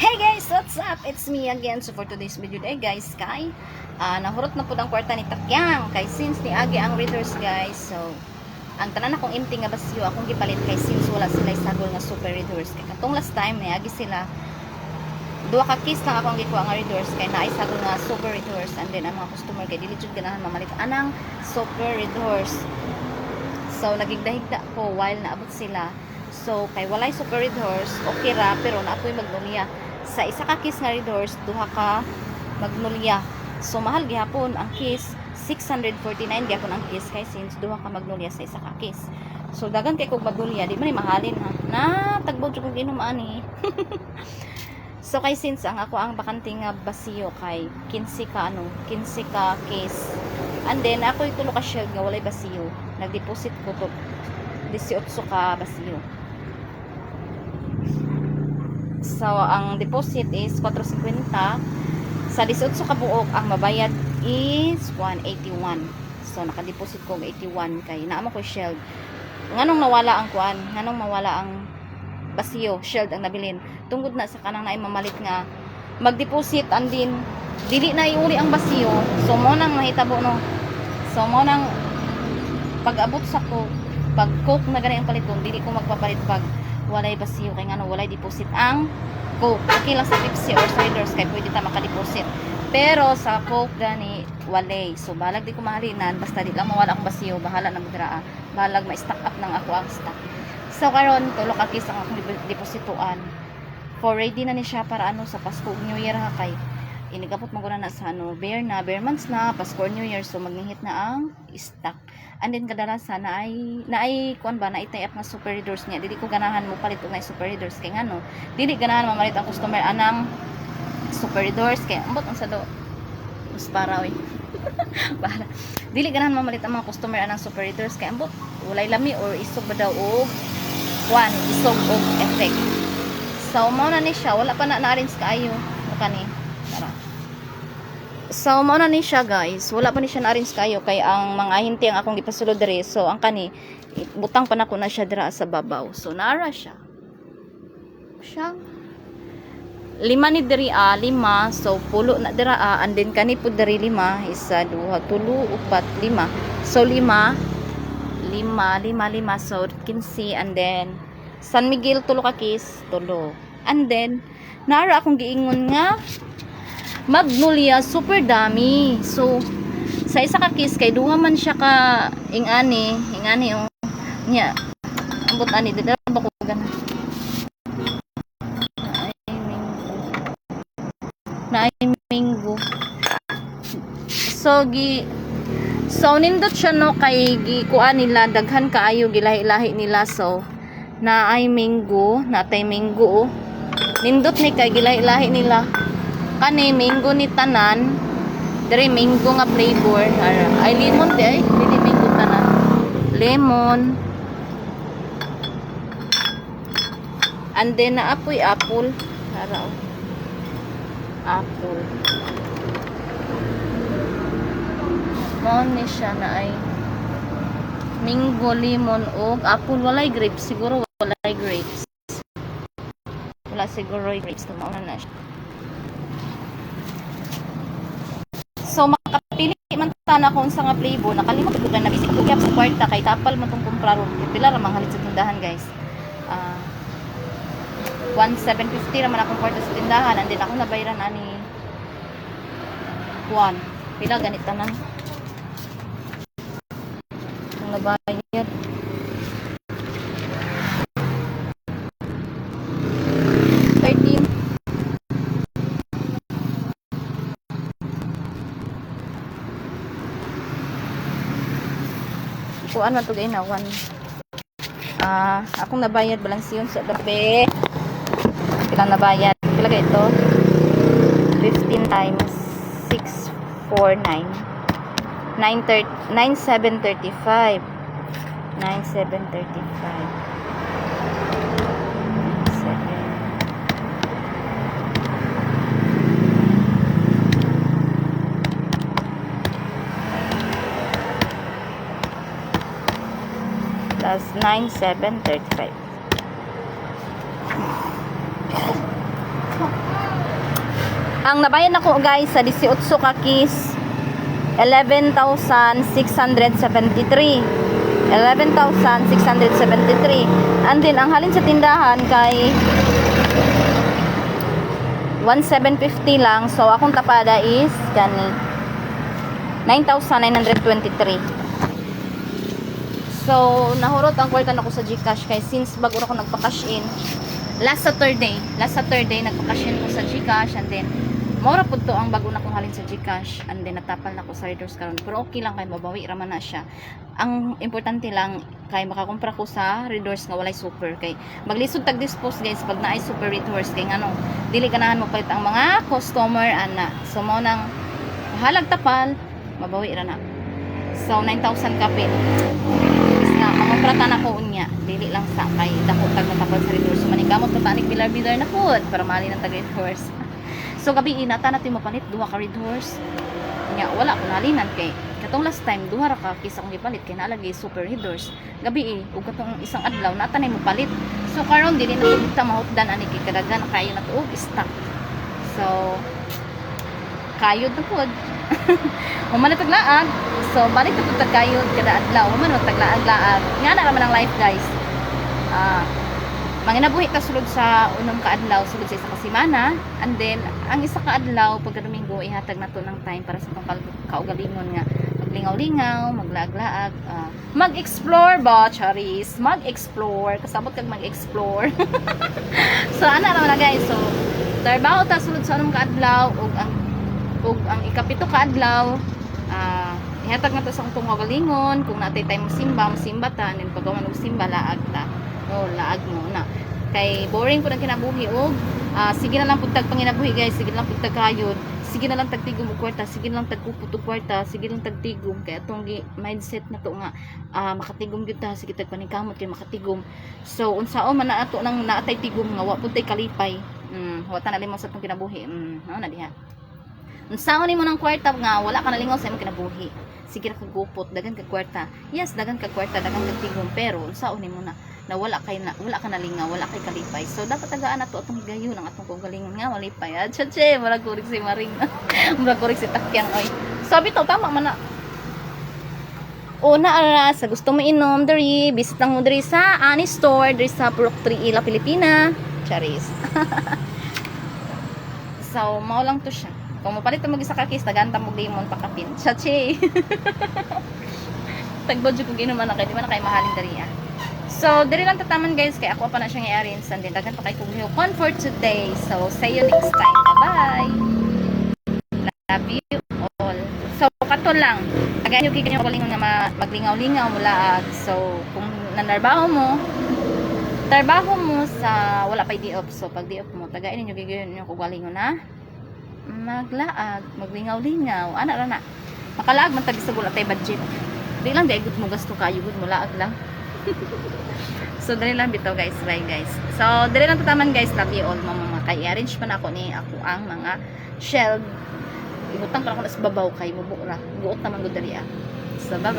Hey guys, what's up? It's me again. So for today's video day guys, kay ah nahurot na po ang kwarta ni Takyang kay since ni Agi ang readers guys. So ang tanan akong empty nga basyo akong gipalit kay since wala sila sagol nga super readers kay katong last time ni Agi sila duha ka case lang akong gikuha nga readers kay naay sagol nga super readers and then ang mga customer kay dili jud ganahan mamalit anang super readers. So nagigdahigda ko while naabot sila. So kay walay super red horse, okay ra pero naatoy magnolia. Sa isa ka kiss nga red horse, duha ka magnolia. So mahal gihapon ang kiss 649 gyapon ang kiss kay since duha ka magnolia sa isa ka kiss. So dagan kay kog magnolia, di man mahalin ha. Na tagbod jud kog inom ani. so kay since ang ako ang bakante nga basiyo kay 15 ka ano, 15 ka kiss. And then ako tulo ka shield nga walay basiyo. Nag-deposit ko to 18 ka basiyo. So, ang deposit is 450. Sa 18 ka buok, ang mabayad is 181. So, naka-deposit ko 81 kay naamo ko shield. Nganong nawala ang kuan? Nganong mawala ang basiyo, shield ang nabilin. Tungod na sa kanang naay mamalit nga mag-deposit and din dili na iuli ang basiyo. So, mo nang mahitabo no. So, mo nang pag-abot sa ko, pag coke na ganyan ang paliton, dili ko magpapalit pag walay basiyo kay ngano walay deposit ang coke. Okay lang sa Pepsi or Ciders kay pwede ta maka-deposit. Pero sa coke gani walay. So balag di ko mahalinan basta di lang mawala akong basiyo, bahala na magdraa. Balag ma-stock up ng ako ang stock. So karon tulo ka kis ang akong dep- depositoan. For ready na ni siya para ano sa Pasko New Year ha kay inigapot mo ko na sa ano, bear na, bear months na, Pasko New Year, so magnihit na ang stock. And then kadalasan na ay na ay kuan ba na itay up nga super readers niya. Dili ko ganahan mo palit og na super readers kay ngano. Dili ganahan mamalit ang customer anang super readers kay ambot ang sa do. Mas para oy. Bahala. Dili ganahan mamalit ang mga customer anang super readers kay ambot walay lami or isog ba daw og kuan isog og effect. So mo na ni siya wala pa na na-arrange kaayo. Kani. So, mao na ni siya guys. Wala pa ni siya na-arrange kayo. Kay ang mga hinti ang akong gipasulod diri. So, ang kani, butang pa na ko na siya dira sa babaw. So, naara siya. Siya. Lima ni diri ah, lima. So, pulo na dira ah. And then, kani po diri lima. Isa, duha, tulo, upat, lima. So, lima. Lima, lima, lima. So, 15. And then, San Miguel, tulo ka kis. Tulo. And then, naara akong giingon nga Magnolia super dami. So sa isa ka kiss kay duha man siya ka ingani, ingani yung nya. Ambot ani dito ba ko gana. Naay minggo. So gi So nindot siya no kay gi kuan nila daghan kaayo gilahi-lahi nila so na ay minggo, natay minggo. oh. Nindot ni kay gilahi-lahi nila kani mango ni tanan. Dere mango nga flavor. Ay lemon di ay. Dili mango tanan. Lemon. And then na apoy apple. Ara, oh. apple. Mo ni siya na ay mango lemon ug apple. Walay grapes. Siguro walay grapes. Wala siguro grapes. Tumauna na siya So makapili man sana kung sa nga flavor nakalimot ko na bisik ko sa kwarta kay tapal man tong kumpra ron pila ra manghalit sa tindahan guys. Ah 1750 ra man akong kwarta sa tindahan and then ako nabayaran ani Juan. Pila ganit tanan. Ang nabayad. Kuan man to gay na one ah akong nabayad balansiyon sa gabi. Pila nabayad? Pila kay ito? 15 times 649 930 9735 9735 plus 9735 Ang nabayan ako guys sa 18 ka keys 11,673 11,673 and then ang halin sa tindahan kay 1,750 lang. So akong tapada is kani 9,923 so nahurot ang kwarta na ko sa Gcash kay since bago na ako nagpa-cash in last Saturday last Saturday nagpa-cash in ko sa Gcash and then Mora po to ang bago na kong halin sa Gcash and then natapal na ko sa Readers karon. Pero okay lang kay mabawi raman na siya. Ang importante lang kay makakumpra ko sa Readers nga walay super. Kay maglisod tag dispose guys pag naay super Readers kay ngano dili ganahan mo palit ang mga customer ana. So mo nang halag tapal mabawi ra na. So 9,000 kapin na manguprata na ko unya dili lang sa kay dako tag matapal sa Readers so manigamot pa tanik bilar bilar na pod para mali ng tag Readers So gabi inata natin mapalit duha ka red horse. Nya wala ko nalinan kay katong last time duha ra ka kisa kong gipalit kay nalagay super red horse. Gabi eh ug katong isang adlaw na mapalit. So karon dili na kita mahutdan ani kay kadaghan kayo na tuog stock. So kayod na pod. Human na taglaag. So balik na pud kayod kada adlaw. Human na taglaag-laag. Nga na naman ang life guys. Ah, manginabuhi ta sulod sa unang kaadlaw sulod sa isa ka semana and then ang isa ka adlaw pagka ihatag nato ng time para sa itong kal- kaugalingon nga maglingaw-lingaw maglaag-laag ah, mag-explore ba charis mag-explore kasabot kag mag-explore so ana naman na guys so trabaho ta sulod sa unang kaadlaw ug ang ug ang ikapito kaadlaw ah ihatag nato sa itong kaugalingon kung natay time simba simba ta then pagawan og simba laag ta. O laag mo na. Kay boring po na kinabuhi og ah, sige na lang pud tag panginabuhi guys. Sige na lang pud tag kayod sige na lang tagtigom og kwarta. Sige na lang tagkupot kwarta. Sige lang tagtigom kay atong mindset na to nga ah, makatigom gyud ta. Sige tag paningkamot kay makatigom. So unsaon man na ato nang naatay tigom nga wa pud kalipay. Mm wa ta na sa atong kinabuhi. Mm mao na diha unsaon nimo ng kwarta nga wala ka nalingaw sa imong kinabuhi. Sige ra kag gupot dagan kag kwarta. Yes dagan kag kwarta dagan kag tigom pero unsaon nimo na na wala kay na wala ka nalingaw wala kay kalipay. So dapat tagaan nato atong higayon ang atong kaugalingon nga walipay ah chache murag kurik si maring. Murag kurik si takyan oy. Sabi to tama man na. Una ara sa gusto mo inom diri lang mo diri sa Ani Store diri sa Purok 3 Ila Pilipina. Charis. So mao lang to siya kung mapalit mo isa ka kis tagaanta mo limon pakapin chache tagbodyo ko ginuman na kay di man na kay mahalin diri ah So, diri lang tataman guys, kay ako pa na siyang i-arrange. And then, dagan pa kay kong one for today. So, see you next time. Bye-bye! Love you all. So, kato lang. Again, yung kikanyo kalingon nga ma- maglingaw-lingaw mula. So, kung nanarbaho mo, trabaho mo sa wala pa di off. So, pag di off mo, tagain ninyo gigayon yung kugalingon na maglaag, maglingaw-lingaw. Ana ra na. Makalaag man tagi sa wala tay budget. Di lang di good mo gasto kayo, good mo laag lang. so, dali lang bitaw guys. Bye guys. So, dali lang tataman guys. Love you all mga kay. I-arrange pa na ako ni ako ang mga shell. Ibutang ako na sa babaw kay. Mubura. Buot naman ko dali ah. So, bye bye.